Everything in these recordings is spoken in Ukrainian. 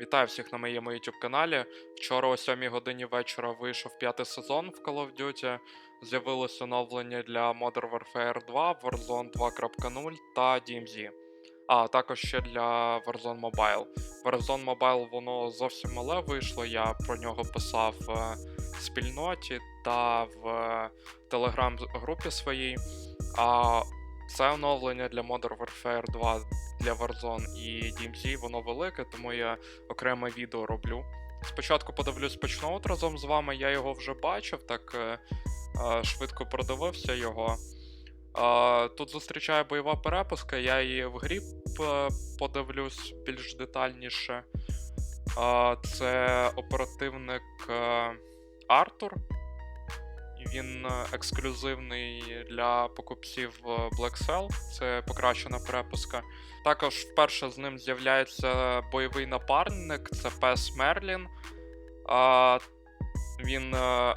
Вітаю всіх на моєму YouTube каналі. Вчора о 7 годині вечора вийшов п'ятий сезон в Call of Duty. З'явилось оновлення для Modern Warfare 2, Warzone 2.0 та DMZ. А також ще для Warzone Mobile. Warzone Mobile воно зовсім мале вийшло. Я про нього писав в спільноті та в телеграм-групі своїй. А це оновлення для Modern Warfare 2 для Warzone і DMZ, воно велике, тому я окреме відео роблю. Спочатку подивлюсь почноут разом з вами, я його вже бачив, так е, е, швидко продивився його. Е, тут зустрічає бойова перепуска, я її в грі подивлюсь більш детальніше. Це оперативник Артур. Він е, ексклюзивний для покупців е, Black Cell, це покращена перепуска. Також вперше з ним з'являється бойовий напарник, це пес Мерлін. Він е,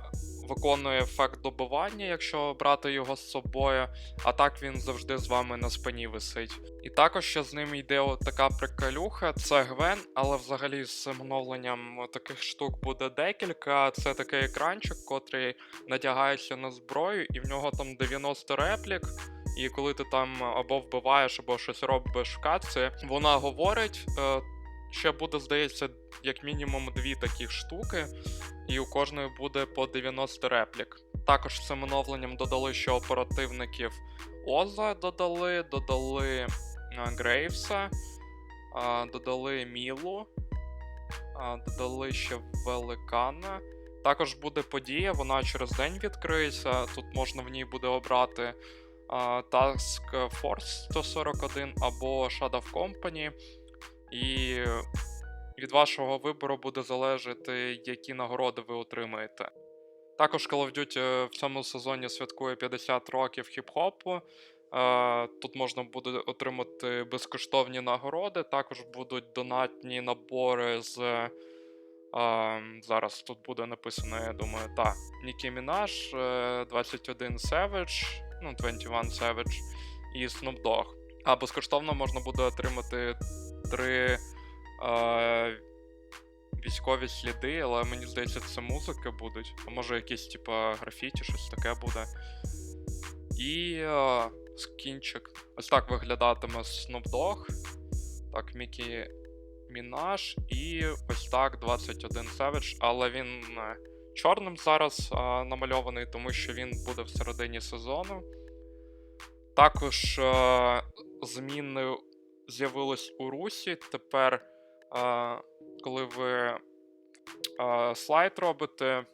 виконує ефект добивання, якщо брати його з собою, а так він завжди з вами на спині висить. І також ще з ним йде така приколюха, це Гвен, але взагалі з оновленням таких штук буде декілька. Це такий екранчик, котрий надягається на зброю, і в нього там 90 реплік. І коли ти там або вбиваєш, або щось робиш в катці, вона говорить. Е, ще буде, здається, як мінімум дві таких штуки, і у кожної буде по 90 реплік. Також цим оновленням додали ще оперативників Оза додали, додали е, Грейвса, додали Мілу, додали ще Великана. Також буде подія, вона через день відкриється. Тут можна в ній буде обрати Task Force 141 або Shadow Company. І від вашого вибору буде залежати, які нагороди ви отримаєте. Також Call of Duty в цьому сезоні святкує 50 років хіп-хопу. Е, Тут можна буде отримати безкоштовні нагороди, також будуть донатні набори з. е, Зараз тут буде написано, я думаю, та Нікі Мінаш, е, 21 Savage, ну, 21 Savage і Snoop Dogg. А безкоштовно можна буде отримати три е, військові сліди, але мені здається, це музики будуть. А може якісь, типа, графіті, щось таке буде. І е, скінчик. Ось так виглядатиме Snoop Dogg. Так, Мікі Мінаш. І ось так 21 Savage, але він е, чорним зараз е, намальований, тому що він буде всередині сезону. Також е, зміни з'явились у Русі. Тепер, коли ви слайд робите,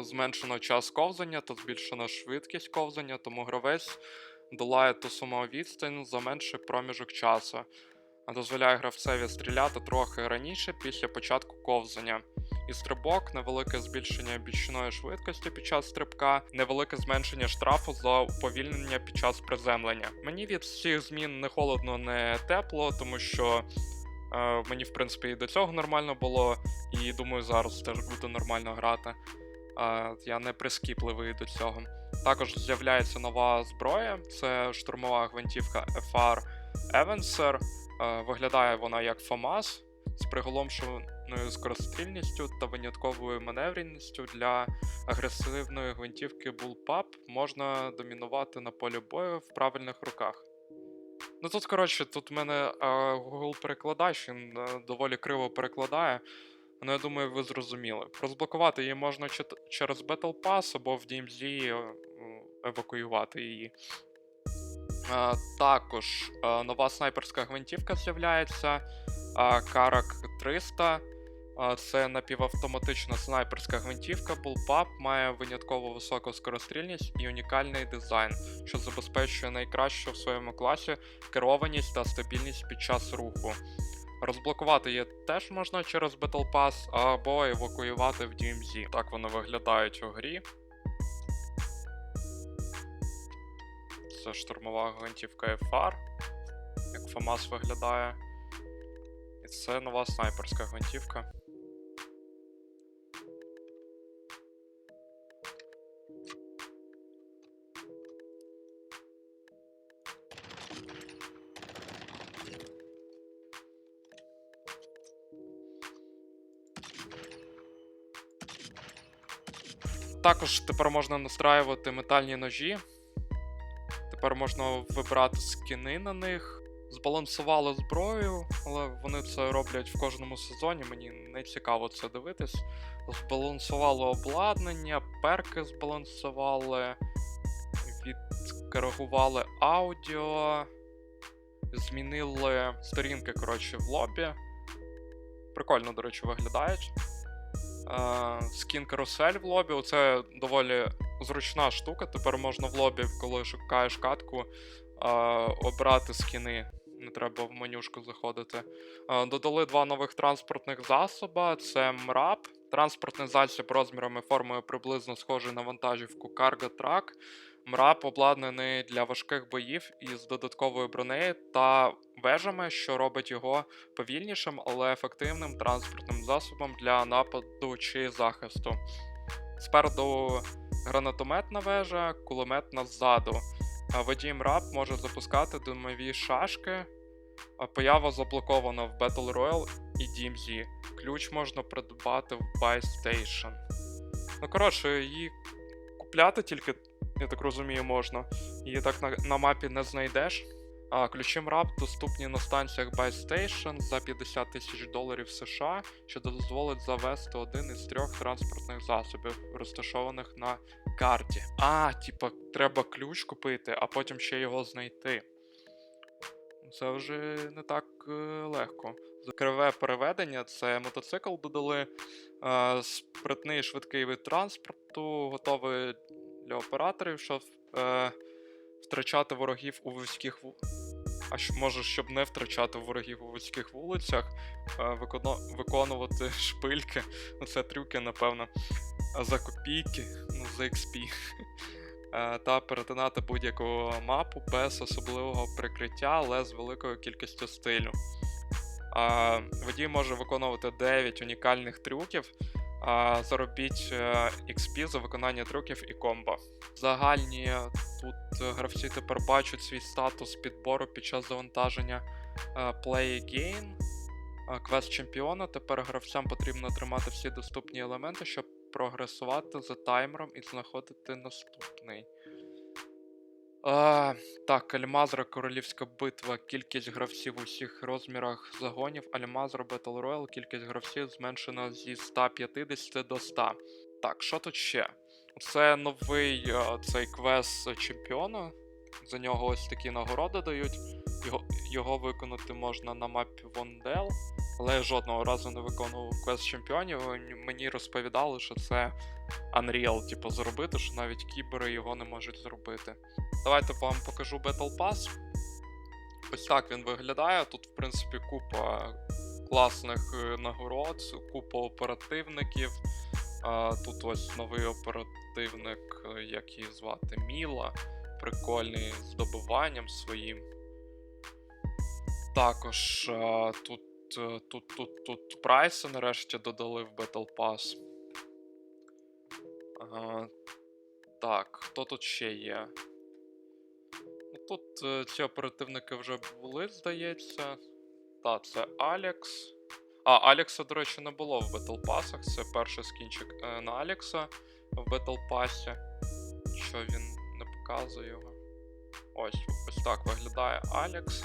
зменшено час ковзання та збільшена швидкість ковзання, тому гравець долає ту саму відстань за менший проміжок часу. А Дозволяє гравцеві стріляти трохи раніше після початку ковзання. І стрибок, невелике збільшення бічної швидкості під час стрибка, невелике зменшення штрафу за уповільнення під час приземлення. Мені від всіх змін не холодно, не тепло, тому що мені, в принципі, і до цього нормально було, і думаю, зараз теж буде нормально грати. Е, я не прискіпливий до цього. Також з'являється нова зброя, це штурмова гвинтівка FR Evancer. Е, Виглядає вона як ФАМАС з приголомшеною скорострільністю та винятковою маневреністю для агресивної гвинтівки Bullpup можна домінувати на полі бою в правильних руках. Ну тут, коротше, тут в мене е, Google перекладач, він е, доволі криво перекладає. Ну, я думаю, ви зрозуміли. Розблокувати її можна через Battle Pass або в DMZ е, евакуювати її. А, також а, нова снайперська гвинтівка з'являється. е, Карак 300. Це напівавтоматична снайперська гвинтівка. Bullpup має винятково високу скорострільність і унікальний дизайн, що забезпечує найкращу в своєму класі керованість та стабільність під час руху. Розблокувати її теж можна через Battle Pass або евакуювати в DMZ. Так вони виглядають у грі. Це штурмова гвинтівка FR, як FAMAS виглядає. І це нова снайперська гвинтівка. Також тепер можна настраювати метальні ножі. Тепер можна вибирати скіни на них. Збалансували зброю, але вони це роблять в кожному сезоні. Мені не цікаво це дивитись. Збалансували обладнання, перки збалансували, відкоригували аудіо, змінили сторінки, коротше, в лобі. Прикольно, до речі, виглядають. Е, Скін карусель в лобі. Оце доволі зручна штука. Тепер можна в лобі, коли шукаєш катку, е, обрати скіни. Не треба в менюшку заходити. Е, Додали два нових транспортних засоба: це МРАП, транспортний засіб розмірами формою приблизно схожий на вантажівку Cargo Truck. МРАП обладнаний для важких боїв із додатковою бронею та вежами, що робить його повільнішим, але ефективним транспортним засобом для нападу чи захисту. Спереду гранатометна вежа, кулеметна ззаду. Водій МРАП може запускати димові шашки. Поява заблокована в Battle Royale і DMZ. Ключ можна придбати в Buy Station. Ну, коротше, її купляти тільки, я так розумію, можна. Її так на, на мапі не знайдеш. А, ключі МРАП доступні на станціях Buy Station за 50 тисяч доларів США, що дозволить завести один із трьох транспортних засобів, розташованих на карті. А, типа, треба ключ купити, а потім ще його знайти. Це вже не так е, легко. Криве переведення це мотоцикл додали. Е, спритний швидкий вид транспорту, готовий для операторів, щоб е, втрачати ворогів у вузьких ву... А може, щоб не втрачати ворогів у вузьких вулицях, е, виконувати шпильки. Ну, це трюки, напевно. За копійки, ну, за XP. Е, Та перетинати будь-яку мапу без особливого прикриття, але з великою кількістю стилю. Водій може виконувати 9 унікальних трюків. Заробіть е, XP за виконання трюків і комбо. Загальні е, тут е, гравці тепер бачать свій статус підбору під час завантаження Play Again. Квест чемпіона. Тепер гравцям потрібно тримати всі доступні елементи, щоб прогресувати за таймером і знаходити наступний. А, так, Альмазра Королівська битва. Кількість гравців у всіх розмірах загонів. Альмазра Battle Royale. Кількість гравців зменшена зі 150 до 100. Так, що тут ще? Це новий е, цей квест чемпіона. За нього ось такі нагороди дають. Його, його виконати можна на мапі Вондел, але я жодного разу не виконував квест чемпіонів. Мені розповідали, що це Unreal, типу, зробити, що навіть кібери його не можуть зробити. Давайте вам покажу Battle Pass. Ось так він виглядає. Тут, в принципі, купа класних е, нагород, купа оперативників. Тут ось новий оперативник, е, як її звати, Міла. Прикольний з добиванням своїм. Також а, тут, е, тут, тут, тут прайси нарешті додали в Battle Pass. Ага. Так, хто тут ще є? Ну, Тут е, ці оперативники вже були, здається. Так, це Алекс. А, Алекса, до речі, не було в Battle Pass. Це перший скінчик е, на Алекса в Battle Pass. Що він не показує його. Ось, ось так виглядає Алекс.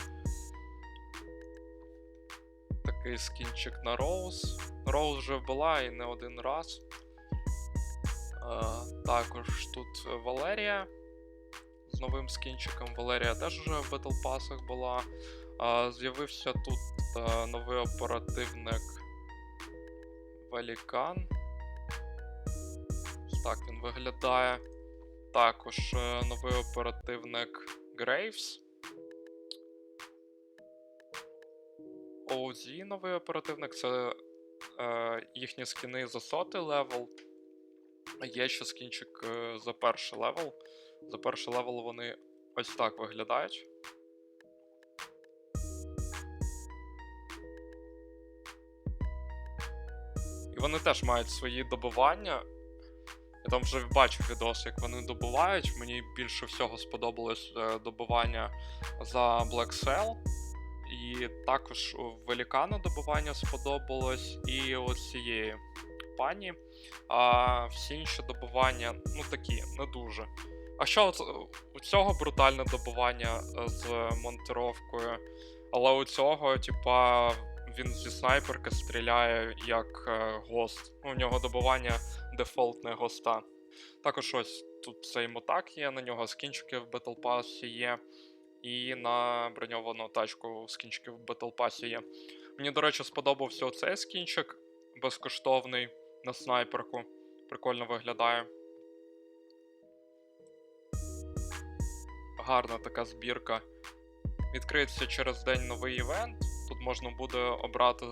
Такий скінчик на Роуз. Роуз вже була і не один раз. Е, також тут Валерія з новим скінчиком. Валерія теж вже в Battle Pass була. Е, з'явився тут е, новий оперативник Велікан. Так він виглядає. Також новий оперативник Грейвс. OZ новий оперативник це е, їхні скіни за сотий левел. Є ще скінчик е, за перший левел. За перший левел вони ось так виглядають. І вони теж мають свої добування. Я там вже бачив відос, як вони добувають. Мені більше всього сподобалось е, добування за Black Cell. І також у Велікана добування сподобалось, і от цієї компанії, а всі інші добування, ну такі, не дуже. А що е, у цього брутальне добування е, з монтировкою, але у цього, типа, він зі снайперки стріляє як е, гост. Ну, у нього добування дефолтне госта. Також ось тут цей мотак є, на нього скінчики в Battle Pass є. І на броньовану тачку скінчики в Battle Pass є. Мені, до речі, сподобався оцей скінчик безкоштовний на снайперку. Прикольно виглядає. Гарна така збірка. Відкриється через день новий івент. Тут можна буде обрати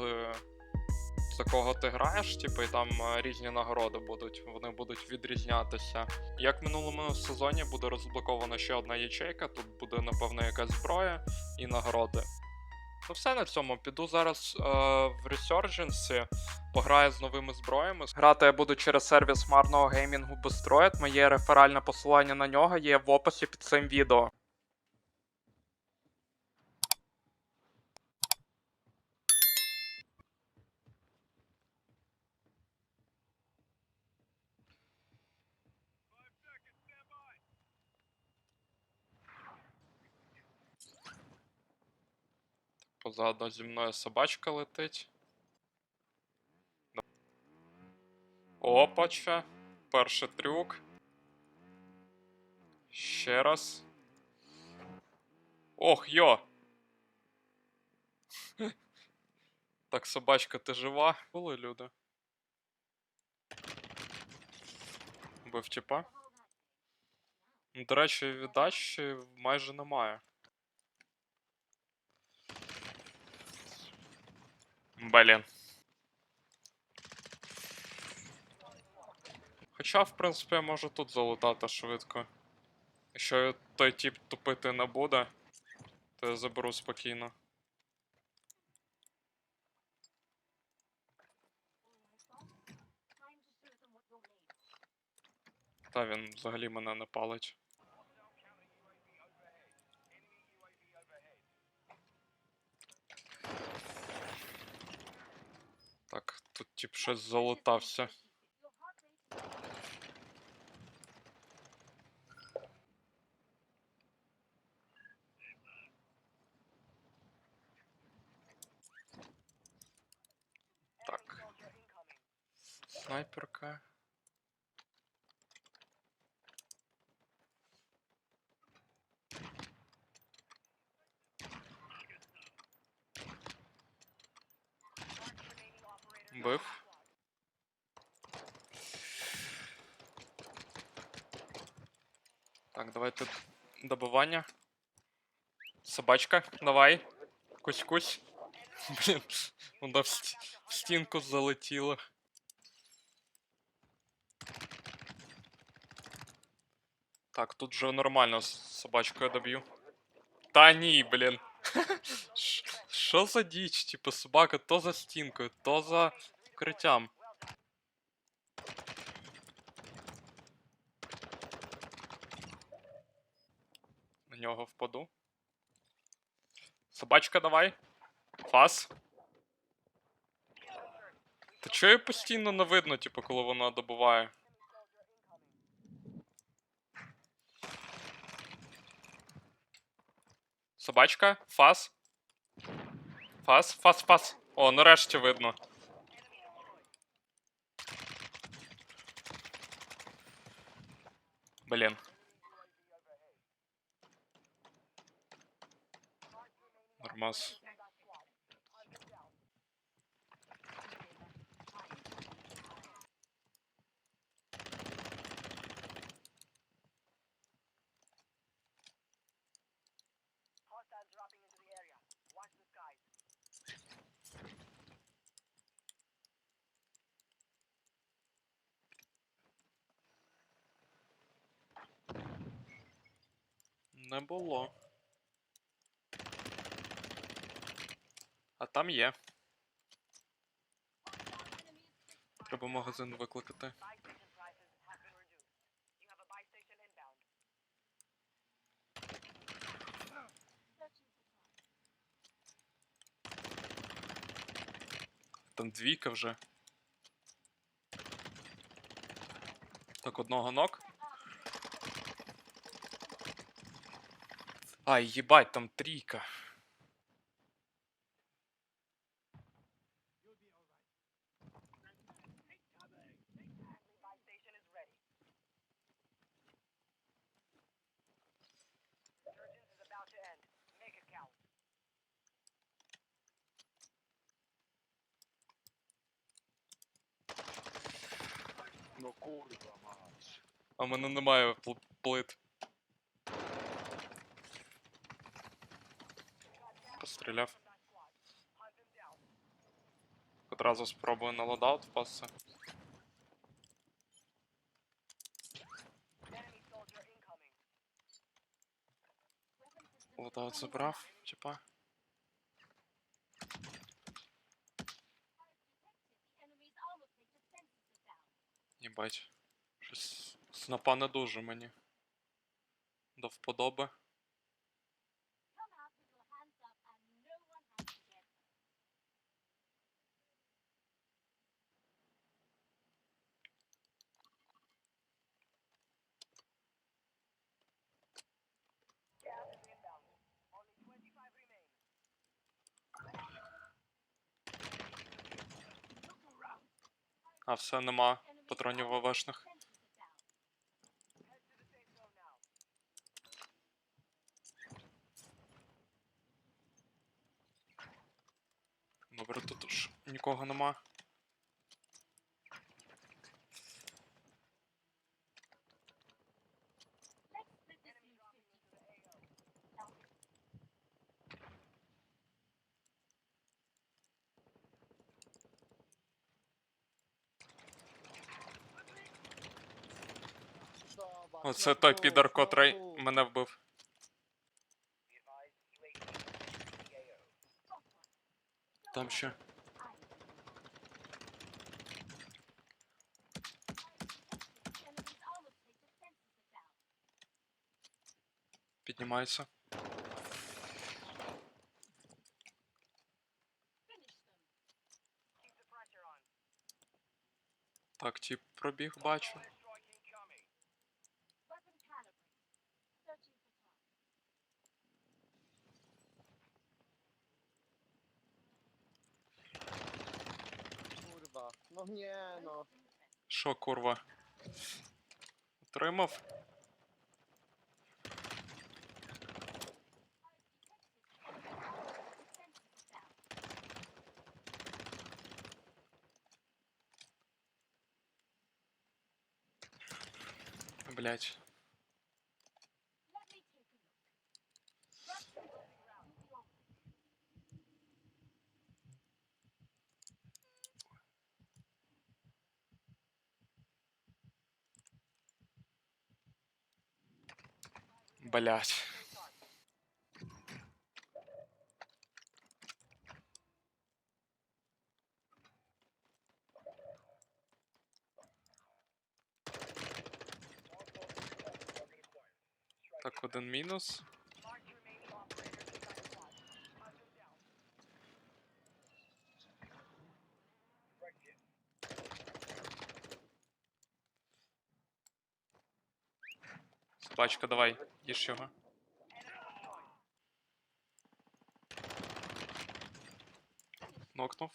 за кого ти граєш, типу, і там е, різні нагороди будуть. Вони будуть відрізнятися. Як в минулому сезоні буде розблокована ще одна ячейка, тут буде, напевно, якась зброя і нагороди. Ну, все на цьому. Піду зараз е, в Resurgence, пограю з новими зброями. Грати я буду через сервіс марного геймінгу Boosteroid. Моє реферальне посилання на нього є в описі під цим відео. Позаду зі мною собачка летить. Опача. Перший трюк. Ще раз. Ох, йо! Так, собачка, ти жива? Були люди. Бив тіпа. До речі, віддачі майже немає. Блін. Хоча, в принципі, я можу тут залутати швидко. Якщо той тип тупити не буде, то я заберу спокійно. Та він взагалі мене не палить. Так, тут тип щось залутався. Так. Снайперка. Бив. Так, давайте добивання. Собачка, давай. Кусь-кусь. Блін, вона в, сті... в стінку залетіла. Так, тут же нормально з собачкою доб'ю. Та ні, блін. Ш- Що за діч? Типу собака то за стінкою, то за вкриттям. На нього впаду. Собачка, давай. Фас. Та чого її постійно не видно, типу, коли вона добуває? Собачка, фас. Фас, фас, фас. О, нарешті видно. Блін. Нормас. Не було. А там є. Треба магазин викликати. Там двійка вже. Так, одного ног. Ай, їбать, там трійка. Ну курва мать. А в мене немає пл- плит. Постріляв. Одразу спробую на лодаут впасти. Лодаут забрав, типа. Їбать. Щось снапа не дуже мені. До вподоби. А все нема патронів ВВшних. Добре, тут уж нікого нема. Оце той підар, котрий мене вбив. Там ще. Піднімається. Так, тип пробіг, бачу. No nie no. Курва? Отримав? Блять. Блять. Так, один мінус. Собачка, давай, їж його. Нокнув.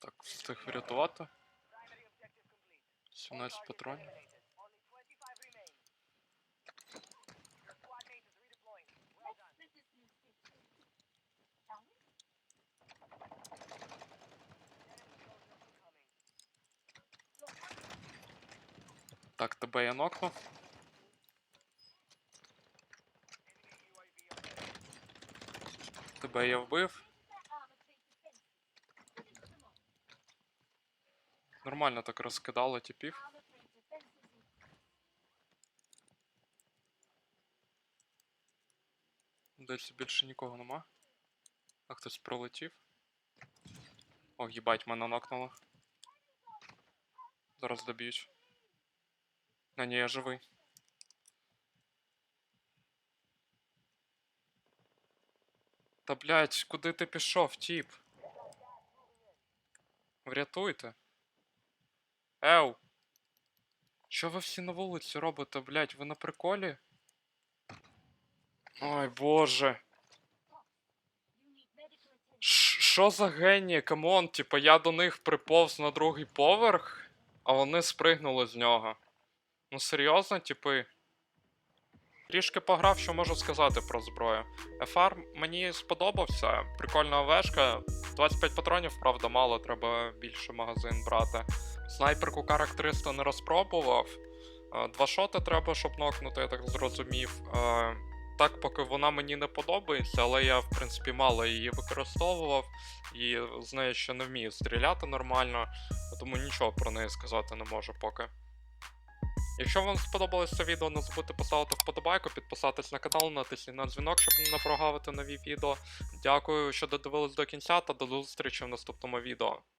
Так, встиг врятувати. 17 патронів. Так, тебе я нокнув. Тебе я вбив. Нормально так розкидали типів. Десь більше нікого нема. А хтось пролетів. Ох, їбать, мене нокнуло. Зараз доб'ють. А ні, я живий. Та блядь, куди ти пішов, тіп? Врятуйте. Еу! Що ви всі на вулиці робите, блядь? Ви на приколі? Ой, боже. Що за генії? Камон, типа я до них приповз на другий поверх, а вони спригнули з нього. Ну серйозно, типи. Трішки пограв, що можу сказати про зброю. FR мені сподобався. Прикольна вешка. 25 патронів, правда, мало, треба більше магазин брати. Снайперку Карак 300 не розпробував. Е, Два шоти треба, щоб нокнути, я так зрозумів. Е, Так, поки вона мені не подобається, але я, в принципі, мало її використовував і з нею ще не вмію стріляти нормально, тому нічого про неї сказати не можу поки. Якщо вам сподобалось це відео, не забудьте поставити вподобайку, підписатись на канал, натисніть на дзвінок, щоб не прогавити нові відео. Дякую, що додивились до кінця та до зустрічі в наступному відео.